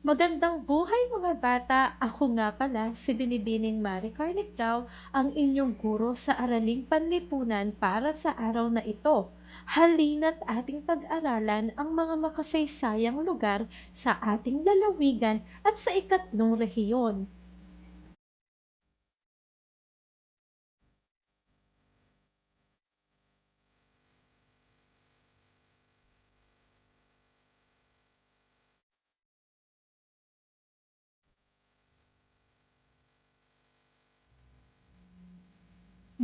Magandang buhay mga bata! Ako nga pala si Binibining Mari Carnicdao, ang inyong guro sa Araling Panlipunan para sa araw na ito. Halina't ating pag-aralan ang mga makasaysayang lugar sa ating lalawigan at sa ikatlong rehiyon.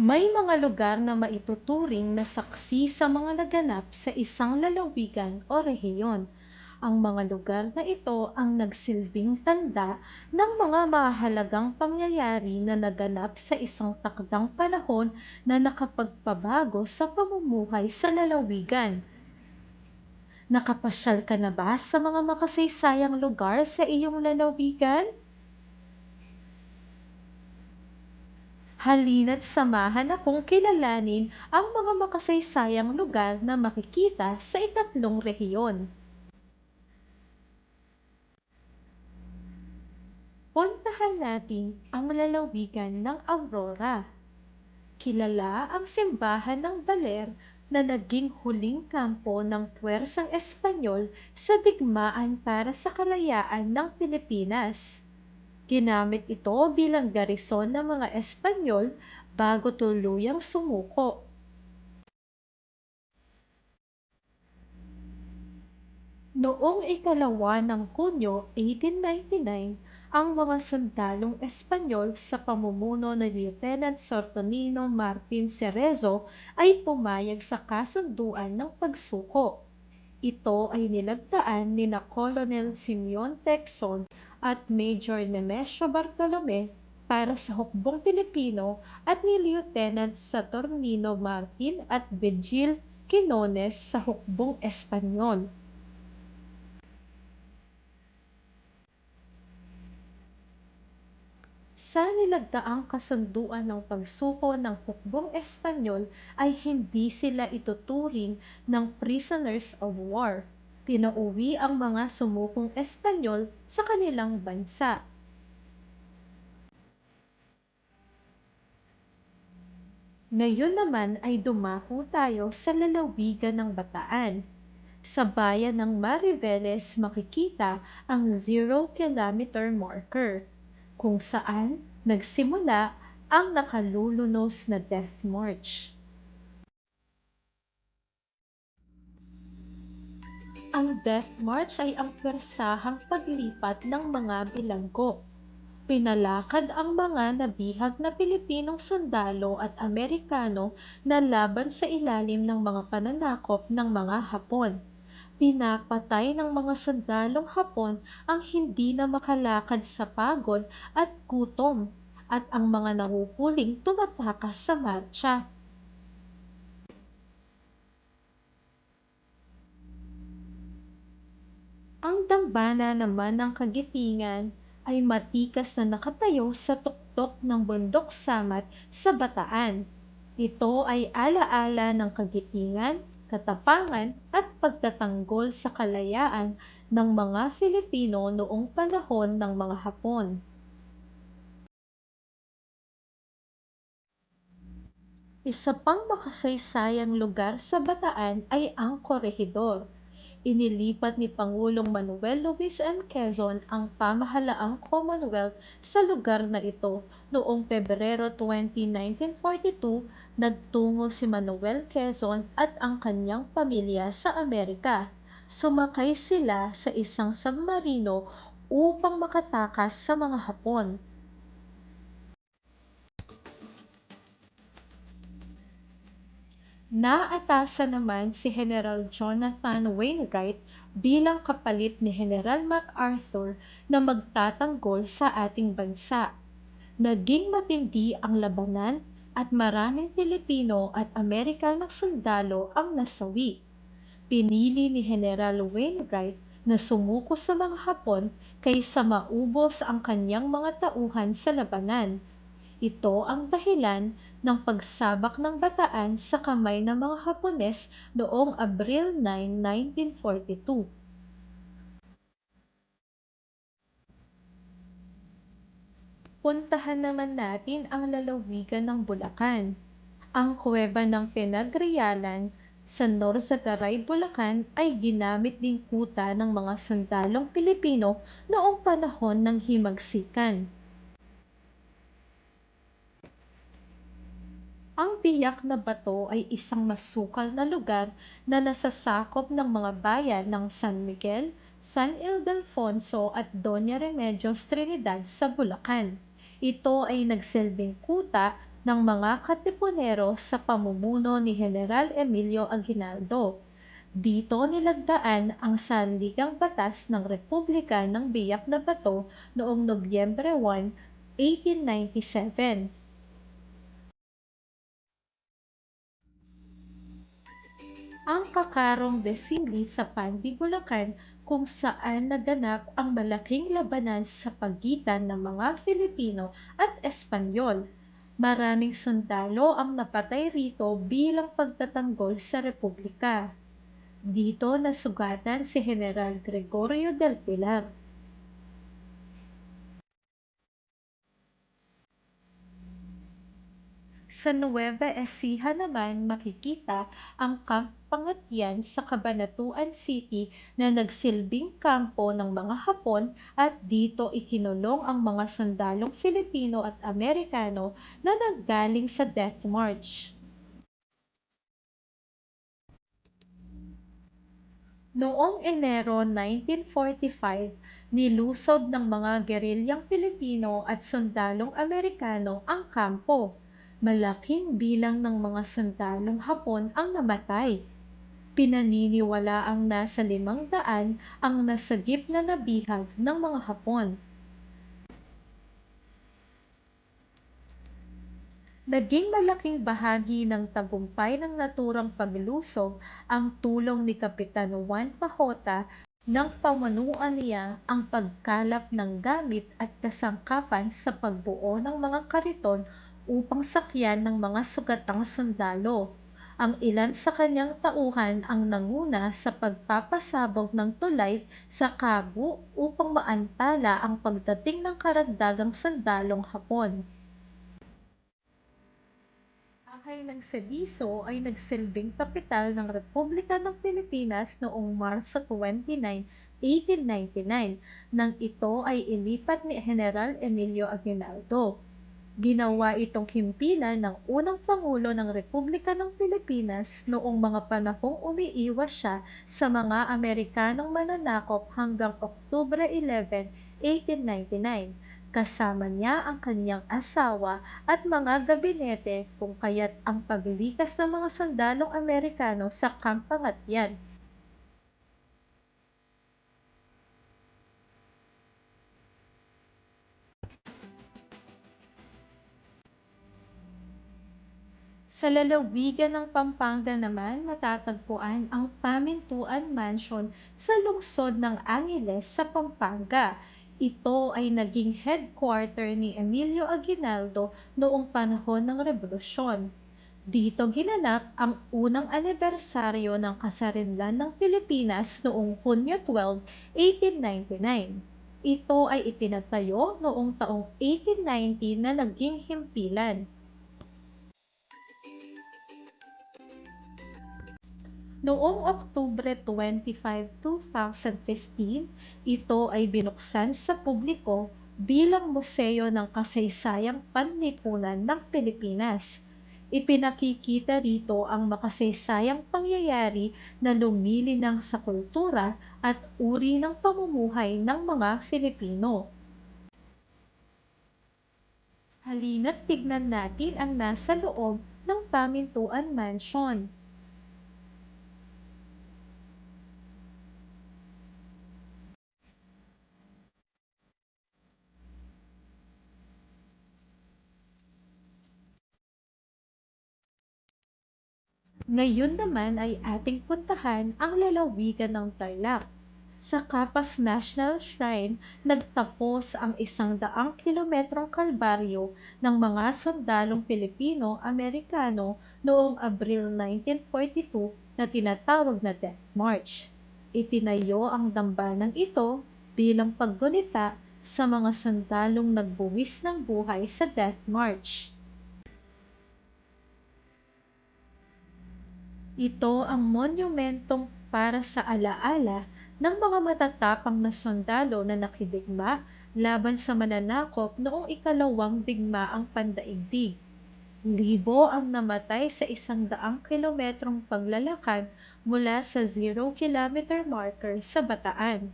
May mga lugar na maituturing na saksi sa mga naganap sa isang lalawigan o rehiyon. Ang mga lugar na ito ang nagsilbing tanda ng mga mahalagang pangyayari na naganap sa isang takdang panahon na nakapagpabago sa pamumuhay sa lalawigan. Nakapasyal ka na ba sa mga makasaysayang lugar sa iyong lalawigan? Halina't samahan akong kilalanin ang mga makasaysayang lugar na makikita sa ikatlong rehiyon. Puntahan natin ang lalawigan ng Aurora. Kilala ang simbahan ng Baler na naging huling kampo ng puwersang Espanyol sa digmaan para sa kalayaan ng Pilipinas. Ginamit ito bilang garison ng mga Espanyol bago tuluyang sumuko. Noong ikalawa ng Kunyo 1899, ang mga sundalong Espanyol sa pamumuno ni Lieutenant Saturnino Martin Cerezo ay pumayag sa kasunduan ng pagsuko. Ito ay nilagdaan nina Colonel Simeon Tecson at Major Nemesio Bartolome para sa hukbong Pilipino at ni Lieutenant Saturnino Martin at Vigil Quinones sa hukbong Espanyol. Sa nilagdaang kasunduan ng pagsuko ng hukbong Espanyol ay hindi sila ituturing ng prisoners of war. Pinauwi ang mga sumukong Espanyol sa kanilang bansa. Ngayon naman ay dumako tayo sa lalawigan ng Bataan. Sa bayan ng Mariveles makikita ang zero kilometer marker kung saan nagsimula ang nakalulunos na Death March. Ang Death March ay ang pwersahang paglipat ng mga bilanggo. Pinalakad ang mga nabihag na Pilipinong sundalo at Amerikano na laban sa ilalim ng mga pananakop ng mga Hapon. Pinapatay ng mga sundalong Hapon ang hindi na makalakad sa pagod at gutom at ang mga nahuhuling tumatakas sa marcha. Ang naman ng Kagitingan ay matikas na nakatayo sa tuktok ng bundok Samat sa Bataan. Ito ay ala-ala ng kagitingan, katapangan at pagtatanggol sa kalayaan ng mga Filipino noong panahon ng mga Hapon. Isa pang makasaysayang lugar sa Bataan ay ang Corregidor. Inilipat ni Pangulong Manuel Luis M. Quezon ang pamahalaang Commonwealth sa lugar na ito noong Pebrero 20, 1942 nagtungo si Manuel Quezon at ang kanyang pamilya sa Amerika. Sumakay sila sa isang submarino upang makatakas sa mga Hapon. Naatasan naman si General Jonathan Wainwright bilang kapalit ni General MacArthur na magtatanggol sa ating bansa. Naging matindi ang labanan at maraming Pilipino at Amerikanong sundalo ang nasawi. Pinili ni General Wainwright na sumuko sa mga Hapon kaysa maubos ang kanyang mga tauhan sa labanan. Ito ang dahilan ng pagsabak ng bataan sa kamay ng mga Hapones noong Abril 9, 1942. Puntahan naman natin ang lalawigan ng Bulacan. Ang kuweba ng Pinagrialan sa Norzagaray, Bulacan ay ginamit ding kuta ng mga sundalong Pilipino noong panahon ng Himagsikan. Ang biyak na bato ay isang masukal na lugar na nasasakop ng mga bayan ng San Miguel, San Ildefonso at Doña Remedios Trinidad sa Bulacan. Ito ay nagsilbing kuta ng mga katipunero sa pamumuno ni General Emilio Aguinaldo. Dito nilagdaan ang sanligang batas ng Republika ng Biyak na Bato noong Nobyembre 1, 1897. Ang Kakarong Desili sa Pandi, kung saan naganap ang malaking labanan sa pagitan ng mga Filipino at Espanyol. Maraming sundalo ang napatay rito bilang pagtatanggol sa Republika. Dito nasugatan si General Gregorio del Pilar. Sa Nueva Ecija naman makikita ang Camp Pangatyan sa Cabanatuan City na nagsilbing kampo ng mga Hapon at dito ikinulong ang mga sundalong Filipino at Amerikano na naggaling sa Death March. Noong Enero 1945, nilusob ng mga gerilyang Pilipino at sundalong Amerikano ang kampo malaking bilang ng mga sundalong Hapon ang namatay. Pinaniniwala ang nasa limang daan ang nasagip na nabihag ng mga Hapon. Naging malaking bahagi ng tagumpay ng naturang paglusob ang tulong ni Kapitan Juan Pahota ng pamanuan niya ang pagkalap ng gamit at kasangkapan sa pagbuo ng mga kariton upang sakyan ng mga sugatang sundalo. Ang ilan sa kanyang tauhan ang nanguna sa pagpapasabog ng tulay sa Kabu upang maantala ang pagdating ng karagdagang sundalong Hapon. Bahay ng Sediso ay nagsilbing kapital ng Republika ng Pilipinas noong Marso 29, 1899 nang ito ay ilipat ni General Emilio Aguinaldo. Ginawa itong himpilan ng unang Pangulo ng Republika ng Pilipinas noong mga panahong umiiwas siya sa mga Amerikanong mananakop hanggang Oktubre 11, 1899. Kasama niya ang kanyang asawa at mga gabinete kung kaya't ang paglikas ng mga sundalong Amerikano sa Camp Sa lalawigan ng Pampanga naman matatagpuan ang Pamintuan Mansion sa lungsod ng Angeles sa Pampanga. Ito ay naging headquarter ni Emilio Aguinaldo noong panahon ng Revolusyon. Dito ginanap ang unang anibersaryo ng kasarinlan ng Pilipinas noong Hunyo 12, 1899. Ito ay itinatayo noong taong 1890 na naging himpilan. Noong Oktubre 25, 2015, ito ay binuksan sa publiko bilang museo ng kasaysayang panlipunan ng Pilipinas. Ipinakikita rito ang makasaysayang pangyayari na lumilinang sa kultura at uri ng pamumuhay ng mga Filipino. Halina't tignan natin ang nasa loob ng Pamintuan Mansion. Ngayon naman ay ating puntahan ang lalawigan ng Tarlac. Sa Capas National Shrine, nagtapos ang isang daang kilometrong kalbaryo ng mga sundalong Pilipino-Amerikano noong Abril 1942 na tinatawag na Death March. Itinayo ang dambanang ito bilang paggunita sa mga sundalong nagbuwis ng buhay sa Death March. Ito ang monumentong para sa alaala ng mga matatapang na sundalo na nakidigma laban sa mananakop noong ikalawang digmaang pandaigdig. Libo ang namatay sa isang daang kilometrong paglalakad mula sa zero kilometer marker sa Bataan.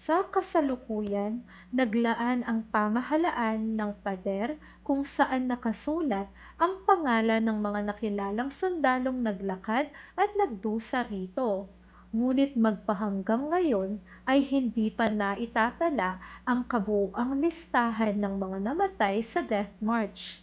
Sa kasalukuyan, naglaan ang pamahalaan ng pader kung saan nakasulat ang pangalan ng mga nakilalang sundalong naglakad at nagdusa rito. Ngunit magpahanggang ngayon ay hindi pa naitatala ang kabuuang listahan ng mga namatay sa Death March.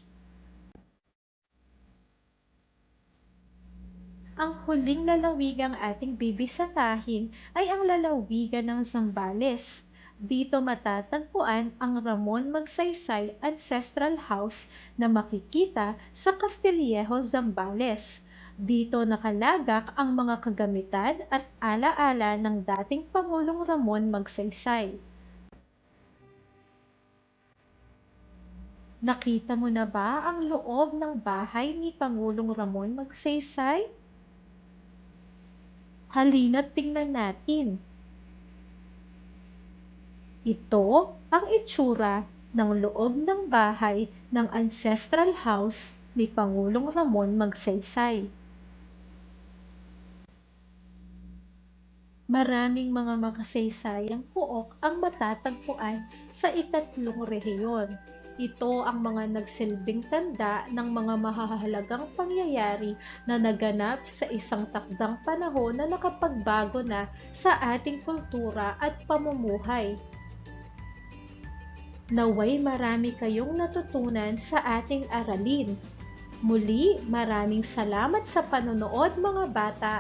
Ang huling lalawigang ating bibisatahin ay ang lalawigan ng Zambales. Dito matatagpuan ang Ramon Magsaysay Ancestral House na makikita sa Castillejo, Zambales. Dito nakalagak ang mga kagamitan at alaala ng dating Pangulong Ramon Magsaysay. Nakita mo na ba ang loob ng bahay ni Pangulong Ramon Magsaysay? Halina't tingnan natin. Ito ang itsura ng loob ng bahay ng ancestral house ni Pangulong Ramon Magsaysay. Maraming mga makasaysayang puok ang matatagpuan sa itatlong rehiyon. Ito ang mga nagsilbing tanda ng mga mahahalagang pangyayari na naganap sa isang takdang panahon na nakapagbago na sa ating kultura at pamumuhay. Naway marami kayong natutunan sa ating aralin. Muli, maraming salamat sa panonood mga bata